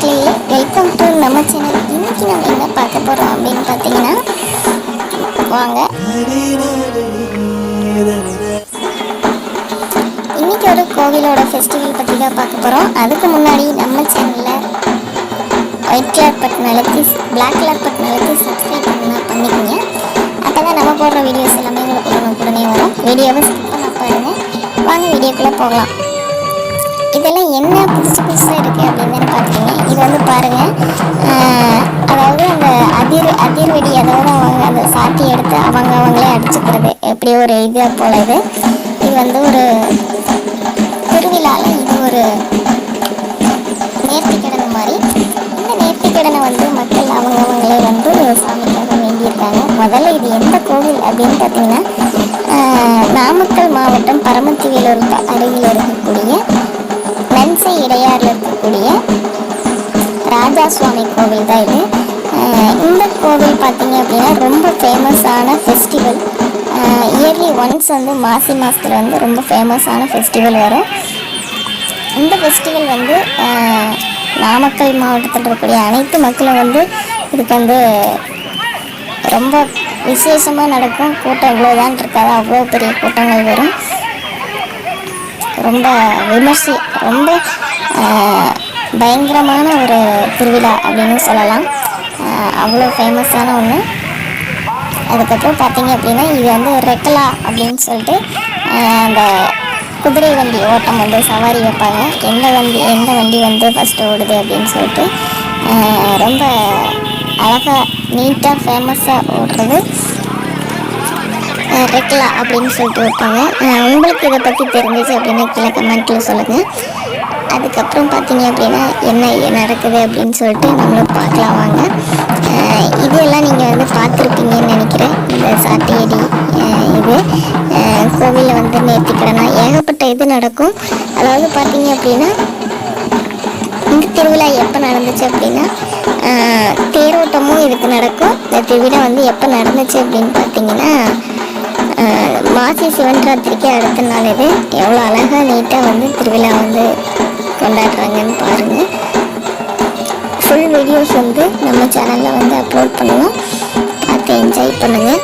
மக்களே welcome to நம்ம channel இன்னைக்கு நம்ம என்ன பார்க்க போகிறோம் அப்படின்னு பார்த்தீங்கன்னா வாங்க. இன்னைக்கு ஒரு கோவிலோட ஃபெஸ்டிவல் பற்றி தான் பார்க்க போகிறோம் அதுக்கு முன்னாடி நம்ம சேனலில் ஒயிட் கலர் பட்டன் அழுத்தி பிளாக் கலர் பட்டன் அழுத்தி சப்ஸ்கிரைப் பண்ணால் பண்ணிக்கோங்க. அப்போ தான் நம்ம போடுற வீடியோஸ் எல்லாமே உங்களுக்கு உடனே உடனே வரும். வீடியோவை ஸ்கிப் பண்ண பாருங்க. வாங்க வீடியோக்குள்ளே போகலாம். இதெல்லாம் என்ன புதுசு புதுசாக இருக்குது அப்படின்னு இது வந்து பாருங்கள் அதாவது அந்த அதிர் அதிர்வெடி அதாவது அவங்க அந்த சாத்தி எடுத்து அவங்க அவங்களே அடிச்சுக்கிறது. எப்படி ஒரு இது போல இது. இது வந்து ஒரு திருவிழாவில் இது ஒரு நேர்த்திக்கடன் மாதிரி. இந்த நேர்த்திக்கடனை வந்து மக்கள் அவங்க அவங்களே வந்து சாமிக்காக வேண்டியிருக்காங்க. முதல்ல இது எந்த கோவில் அப்படின்னு பார்த்தீங்கன்னா நாமக்கல் மாவட்டம் பரமத்தி வேலூர் அருகில் இருக்கு. ராஜா சுவாமி கோவில் தான் இது. இந்த கோவில் பார்த்தீங்க அப்படின்னா ரொம்ப ஃபேமஸான ஃபெஸ்டிவல் இயர்லி ஒன்ஸ் வந்து மாசி மாதத்தில் வந்து ரொம்ப ஃபேமஸான ஃபெஸ்டிவல் வரும் இந்த ஃபெஸ்டிவல் வந்து நாமக்கல் மாவட்டத்தில் இருக்கக்கூடிய அனைத்து மக்களும் வந்து இதுக்கு வந்து ரொம்ப விசேஷமாக நடக்கும். கூட்டம் இவ்வளோதான் இருக்காது. அவ்வளோ பெரிய கூட்டங்கள் வரும். ரொம்ப விமர்சி ரொம்ப பயங்கரமான ஒரு திருவிழா அப்படின்னு சொல்லலாம். அவ்வளோ ஃபேமஸான ஒன்று அதுக்கப்புறம் பார்த்தீங்க அப்படின்னா இது வந்து ரெக்கலா அப்படின்னு சொல்லிட்டு அந்த குதிரை வண்டி ஓட்டம் வந்து சவாரி வைப்பாங்க. எந்த வண்டி எந்த வண்டி வந்து ஃபஸ்ட்டு ஓடுது அப்படின்னு சொல்லிட்டு ரொம்ப அழகாக நீட்டாக ஃபேமஸாக ஓடுறது ரெக்கலா அப்படின்னு சொல்லிட்டு வைப்பாங்க உங்களுக்கு இதை பற்றி தெரிஞ்சிச்சு அப்படின்னு கீழே கமெண்ட்டில் சொல்லுங்கள் அதுக்கப்புறம் பார்த்தீங்க அப்படின்னா என்ன நடக்குது அப்படின்னு சொல்லிட்டு நம்மளும் பார்க்கலாம் வாங்க. இதெல்லாம் நீங்கள் வந்து பார்த்துருப்பீங்கன்னு நினைக்கிறேன். இந்த சாட்டியடி இது. கோவிலில் வந்து நேர்த்திக்கடனா. ஏகப்பட்ட இது நடக்கும். அதாவது பார்த்தீங்க அப்படின்னா இந்த திருவிழா எப்போ நடந்துச்சு அப்படின்னா தேரோட்டமும் இதுக்கு நடக்கும். இந்த திருவிழா வந்து எப்போ நடந்துச்சு அப்படின்னு பார்த்தீங்கன்னா மாசி சிவன் ராத்திரிக்கு அடுத்த நாள் இது. எவ்வளோ அழகாக நீட்டாக வந்து திருவிழா வந்து கொண்டாடுறாங்கன்னு பாருங்கள் ஃபுல் வீடியோஸ் வந்து நம்ம சேனலில் வந்து அப்லோட் பண்ணுவோம். பார்த்து என்ஜாய் பண்ணுங்கள்